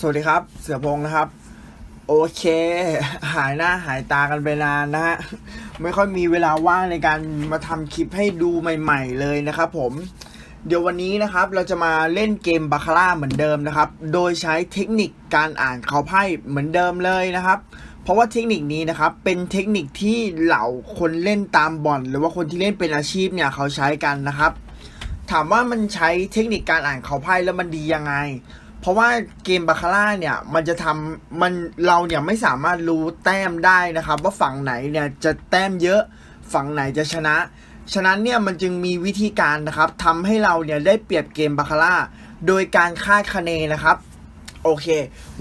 สวัสดีครับ เสือพงษ์นะครับ โอเค หายหน้าหายตากันไปนานนะฮะ ไม่ค่อยมีเวลาว่างในการมาทำคลิปให้ดูใหม่ ๆ เลยนะครับผม เดี๋ยววันนี้นะครับเราจะมาเล่นเกมบาคาร่าเหมือนเดิมนะครับ โดยใช้เทคนิคการอ่านเขาไพ่เหมือนเดิมเลยนะครับ เพราะว่าเทคนิคนี้นะครับเป็นเทคนิคที่เหล่าคนเล่นตามบ่อน หรือว่าคนที่เล่นเป็นอาชีพเนี่ยเขาใช้กันนะครับ ถามว่ามันใช้เทคนิคการอ่านเขาไพ่แล้วมันดียังไง เพราะว่าเกมบาคาร่าเนี่ยมันจะทำมันเราเนี่ยไม่สามารถรู้แต้มได้นะครับ ว่าฝั่งไหนเนี่ยจะแต้มเยอะฝั่งไหนจะชนะ ฉะนั้นเนี่ยมันจึงมีวิธีการนะครับทำให้เราเนี่ยได้เปรียบเกมบาคาร่าโดยการคาดคะเนนะครับ โอเค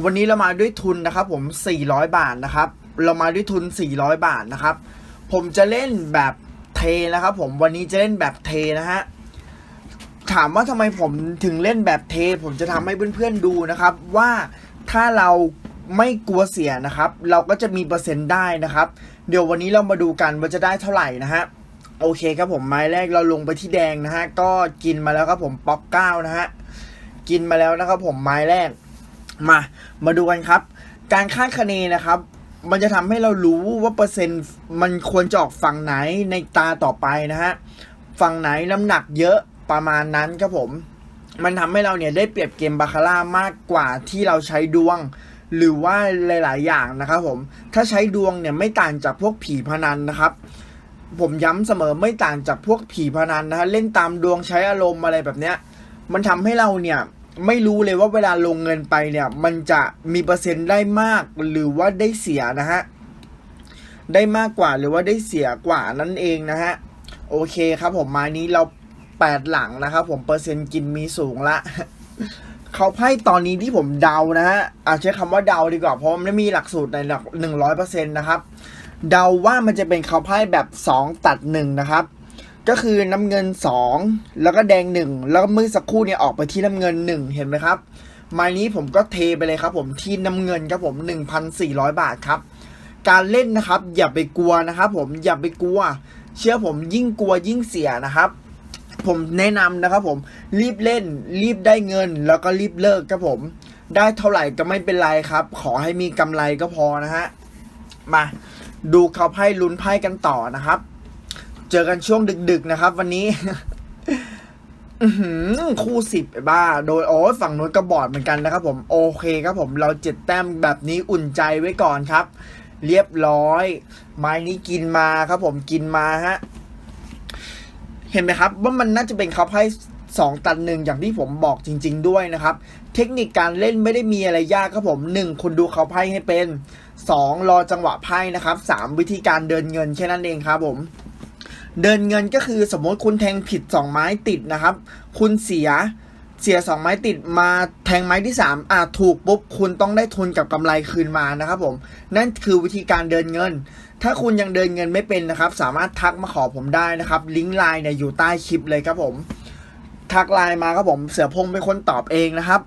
วันนี้เรามาด้วยทุนนะครับ ผม 400 บาทนะครับ เรามาด้วยทุน 400 บาทนะครับ ผมจะเล่นแบบเทนะครับ ผมวันนี้จะเล่นแบบเทนะฮะ ถามว่าทำไมผมถึงเล่นแบบเท ผมจะทำให้เพื่อนๆดูนะครับ ว่าถ้าเราไม่กลัวเสียนะครับ เราก็จะมีเปอร์เซ็นต์ได้นะครับ เดี๋ยววันนี้เรามาดูกันว่าจะได้เท่าไหร่นะฮะโอเคครับผมไม้แรกเราลงไปที่แดงนะฮะก็กินมาแล้วครับผมป๊อกเก้านะฮะกินมาแล้วนะครับผมไม้แรกมา มาดูกันครับ การคาดคะเนนะครับ มันจะทำให้เรารู้ว่าเปอร์เซ็นต์มันควรจะออกฝั่งไหนในตาต่อไปนะฮะฝั่งไหนน้ำหนักเยอะ ประมาณนั้นครับผม มันทำให้เราเนี่ยได้เปรียบเกมบาคาร่ามากกว่าที่เราใช้ดวง หรือว่าหลาย ๆ อย่างนะครับผม ถ้าใช้ดวงเนี่ยไม่ต่างจากพวกผีพนันนะครับ ผมย้ำเสมอไม่ต่างจากพวกผีพนันนะฮะเล่นตามดวงใช้อารมณ์อะไรแบบเนี้ย มันทำให้เราเนี่ยไม่รู้เลยว่าเวลาลงเงินไปเนี่ย มันจะมีเปอร์เซ็นต์ได้มากหรือว่าได้เสียนะฮะได้มากกว่าหรือว่าได้เสียกว่านั่นเองนะฮะ โอเคครับผมมานี้เรา แปดหลังนะครับผมเปอร์เซ็นต์กินมีสูงละเขาไพ่ตอนนี้ที่ผมเดานะฮะอาใช้คำว่าเดาดีกว่าเพราะมันไม่มีหลักสูตรในหลักหนึ่งร้อยเปอร์เซ็นต์นะครับ เดาว่ามันจะเป็นเขาไพ่แบบสองตัดหนึ่งนะครับ ก็คือน้ำเงินสองแล้วก็แดงหนึ่งแล้วก็เมื่อสักครู่เนี่ยออกไปที่น้ำเงินหนึ่งเห็นไหมครับไม้นี้ผมก็เทไปเลยครับ ผมที่น้ำเงินครับผมหนึ่งพันสี่ร้อยบาทครับ การเล่นนะครับ อย่าไปกลัวนะครับ ผมอย่าไปกลัว เชื่อผมยิ่งกลัวยิ่งเสียนะครับ ผมแนะนำนะครับผมรีบเล่น รีบได้เงิน แล้วก็รีบเลิกครับผม ได้เท่าไหร่ก็ไม่เป็นไรครับ ขอให้มีกำไรก็พอนะฮะมาดูเขาไพ่ลุ้นไพ่กันต่อนะครับ เจอกันช่วงดึกๆนะครับ วันนี้คู่สิบไอ้บ้า โดยโอ้ฝั่งนู้นก็บอดเหมือนกันนะครับ ผมโอเคครับผมเราเจ็ดแต้มแบบนี้อุ่นใจไว้ก่อนครับ เรียบร้อย ไม้นี้กินมาครับผมกินมาฮะ เห็นไหมครับว่ามันน่าจะเป็นเขาไพ่สองตันหนึ่งอย่างที่ผมบอกจริง ๆ ด้วยนะครับ เทคนิคการเล่นไม่ได้มีอะไรยากครับผมหนึ่งคุณดูเขาไพ่ให้เป็นสองรอจังหวะไพ่นะครับสามวิธีการเดินเงินแค่นั้นเองครับผม เดินเงินก็คือสมมติคุณแทงผิดสองไม้ติดนะครับ คุณเสียเสียสองไม้ติดมาแทงไม้ที่สามอ่าถูกปุ๊บคุณต้องได้ทุนกับกำไรคืนมานะครับผม นั่นคือวิธีการเดินเงิน ถ้าคุณยังเดินเงินไม่เป็นนะครับ สามารถทักมาขอผมได้นะครับ ลิงก์ไลน์เนี่ยอยู่ใต้คลิปเลยครับผม ทักไลน์มาครับผม เสือพงเป็นคนตอบเองนะครับ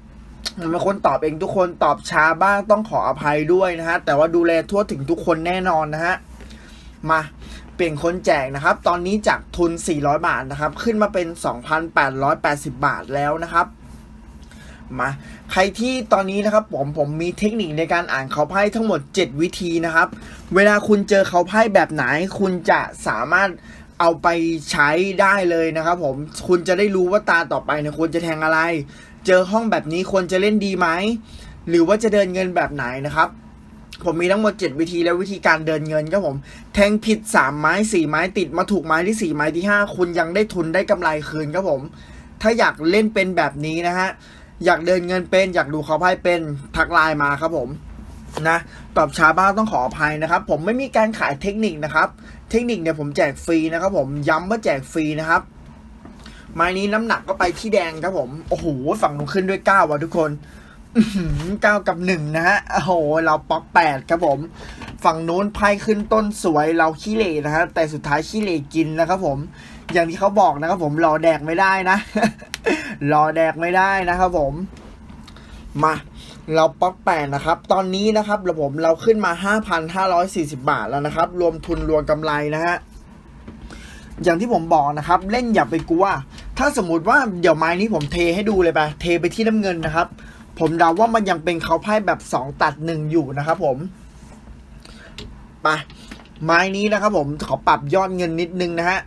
ผมเป็นคนตอบเองทุกคนตอบช้าบ้างต้องขออภัยด้วยนะฮะ แต่ว่าดูแลทั่วถึงทุกคนแน่นอนนะฮะ มาเปลี่ยนคนแจกนะครับ ตอนนี้จากทุน 400 บาทนะครับ ขึ้นมาเป็น 2,880 บาทแล้วนะครับ มาใครที่ตอนนี้นะครับผมผมมีเทคนิคในการอ่านเขาไพ่ทั้งหมด 7 วิธีนะครับ เวลาคุณเจอเขาไพ่แบบไหน คุณจะสามารถเอาไปใช้ได้เลยนะครับผมคุณจะได้รู้ว่าตาต่อไปเนี่ยควรจะแทงอะไร เจอห้องแบบนี้ควรจะเล่นดีไหมหรือว่าจะเดินเงินแบบไหนนะครับ ผมมีทั้งหมด 7 วิธีและวิธีการเดินเงินครับผม แทงผิด 3 ไม้ 4 ไม้ติดมาถูกไม้ที่ 4 ไม้ที่ 5 คุณยังได้ทุนได้กำไรคืนครับผม ถ้าอยากเล่นเป็นแบบนี้นะฮะ อยากเดินเงินเป็น อยากดูเขาไพ่เป็นทักไลน์มาครับผมนะตอบช้าบ้างต้องขออภัยนะครับ ผมไม่มีการขายเทคนิคนะครับ เทคนิคเนี่ยผมแจกฟรีนะครับผมย้ำว่าแจกฟรีนะครับไม้นี้น้ำหนักก็ไปที่แดงครับผมโอ้โหฝั่งนู้นขึ้นด้วยเก้าว่ะทุกคนเก้ากับหนึ่งนะฮะโอ้โหเราป๊อกแปดครับผม ฝั่งนู้นไพ่ขึ้นต้นสวยเราขี้เหร่นะฮะแต่สุดท้ายขี้เหร่กินนะครับผม อย่างที่เขาบอกนะครับผมรอแดกไม่ได้นะ รอแดกไม่ได้นะครับผม มาเราป๊อกแปดนะครับ ตอนนี้นะครับเราผมเราขึ้นมา 5,540 บาทแล้วนะครับ รวมทุนรวมกำไรนะฮะ อย่างที่ผมบอกนะครับ เล่นอย่าไปกลัว ถ้าสมมติว่าเดี๋ยวไม้นี้ผมเทให้ดูเลยไปเทไปที่น้ำเงินนะครับผผมเดาว่ามันยังเป็นเขาไพ่แบบสองตัดหนึ่งอยู่นะครับผม ไป ไม้นี้นะครับผมขอปรับยอดเงินนิดนึงนะฮะ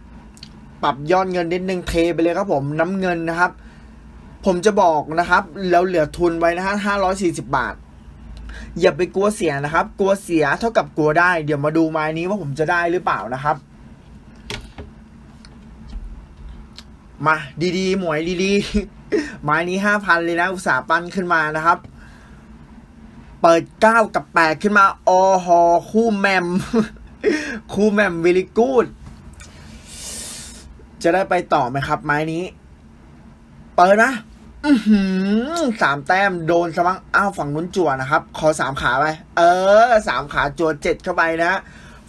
ปรับยอดเงินนิดนึงเทไปเลยครับผมน้ำเงินนะครับ ผมจะบอกนะครับแล้วเหลือทุนไว้นะฮะห้าร้อยสี่สิบาท อย่าไปกลัวเสียนะครับ กลัวเสียเท่ากับกลัวได้ เดี๋ยวมาดูไม้นี้ว่าผมจะได้หรือเปล่านะครับ มาดีๆ หมวยดีๆ ไม้นี้ห้าพันเลยนะ อุตสาห์ปั้นขึ้นมานะครับ เปิดเก้ากับแปดขึ้นมาโอหอคู่แมม คู่แมมวิลิกูดจะได้ไปต่อไหมครับ ไม้นี้ เปิดนะ สามแต้มโดนสมังอ้าวฝั่งนุ้นจั่วนะครับ ขอสามขาไป เออสามขาจั่วเจ็ดเข้าไปนะ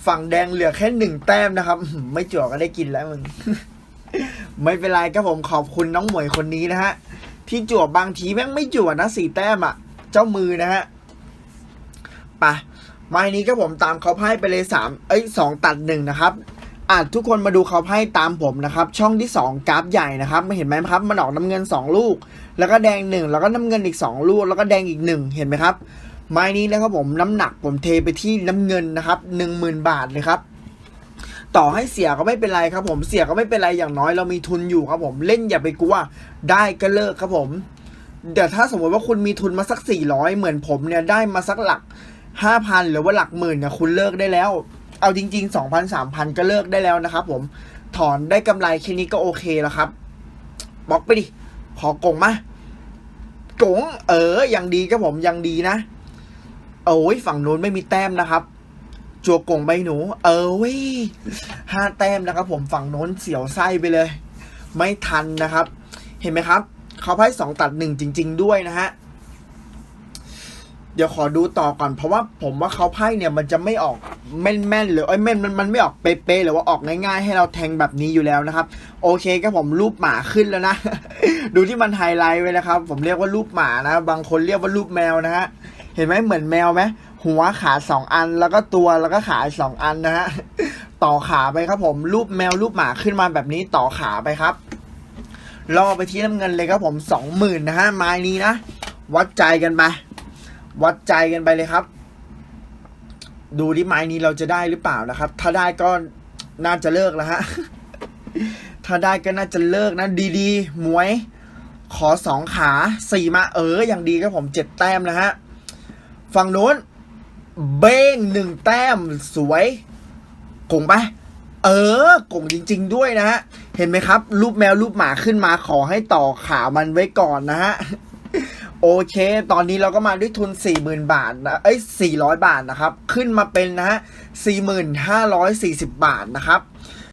ฝั่งแดงเหลือแค่หนึ่งแต้มนะครับ ไม่จั่วก็ได้กินแล้วมึง ไม่เป็นไรครับผมขอบคุณน้องหมวยคนนี้นะฮะ ที่จั่วบางทีแม่งไม่จั่วนะสี่แต้มอะ่ะ เจ้ามือนะฮะปะไม้นี้ก็ผมตามเขาไพ่ไปเลยสามเอ้ยสองตัดหนึ่งนะครับ อาจทุกคนมาดูเขาไพ่ตามผมนะครับช่องที่สองกราฟใหญ่นะครับม่เห็นไหมครับมันออกน้ำเงินสองลูก แล้วก็แดงหนึ่งแล้วก็น้ำเงินอีกสองลูก แล้วก็แดงอีกหนึ่งเห็นไหมครับ ไม้นี้นะครับผมน้ำหนักผมเทไปที่น้ำเงินนะครับหนึ่งหมื่นบาทเลยครับต่อให้เสียก็ไม่เป็นไรครับผมเสียก็ไม่เป็นไรอย่างน้อยเรามีทุนอยู่ครับผมเล่นอย่าไปกลัวได้ก็เลิกครับผมเดี๋ยวถ้าสมมติว่าคุณมีทุนมาสักสี่ร้อยเหมือนผมเนี่ยได้มาสักหลักห้าพันหรือว่าหลักหมื่นเนี่ยคุณเลิกได้แล้ว เอาจริงๆสองพันสามพันก็เลิกได้แล้วนะครับผมถอนได้กำไรแค่นี้ก็โอเคแล้วครับบล็อกไปดิ ขอกงมากงเออยังดีครับผมยังดีนะโอ้ยฝั่งนู้นไม่มีแต้มนะครับ จัวกงใบหนู เออเว้ยห้าแต้มนะครับ ผมฝั่งโน้นเสียวไส้ไปเลย ไม่ทันนะครับ เห็นไหมครับ เขาไพ่สองตัดหนึ่งจริง ๆ ด้วยนะฮะ เดี๋ยวขอดูต่อก่อน เพราะว่าผมว่าเขาไพ่เนี่ยมันจะไม่ออกแม่นๆหรือไอ้ยแม่นมันมันไม่ออกเป๊ะๆหรือว่าออกง่ายๆ ให้เราแทงแบบนี้อยู่แล้วนะครับ โอเคครับผมรูปหมาขึ้นแล้วนะ ดูที่มันไฮไลท์ไว้นะครับ ผมเรียกว่ารูปหมานะ บางคนเรียกว่ารูปแมวนะฮะเห็นไหมเหมือนแมวไหมหัวขาสองอันแล้วก็ตัวแล้วก็ขาสองอันนะฮะต่อขาไปครับผมรูปแมวรูปหมาขึ้นมาแบบนี้ต่อขาไปครับล่อไปที่น้ำเงินเลยครับผมสองหมื่นนะฮะไม้นี้นะวัดใจกันไป วัดใจกันไปเลยครับ ดูที่ไม้นี้เราจะได้หรือเปล่านะครับ ถ้าได้ก็น่าจะเลิกแล้วฮะ ถ้าได้ก็น่าจะเลิกนะ ดีๆมวย ขอสองขาสี่มาเออ อย่างดีครับผมเจ็ดแต้มนะฮะ ฝั่งโน้น เบ้งหนึ่งแต้มสวยกงไปเออกงจริง ๆ ด้วยนะฮะ เห็นไหมครับ รูปแมวรูปหมาขึ้นมาขอให้ต่อขามันไว้ก่อนนะฮะ โอเค ตอนนี้เราก็มาด้วยทุน 40,000 บาทนะเอ้ย400 บาทนะครับ ขึ้นมาเป็นนะฮะ 4540 บาทนะครับ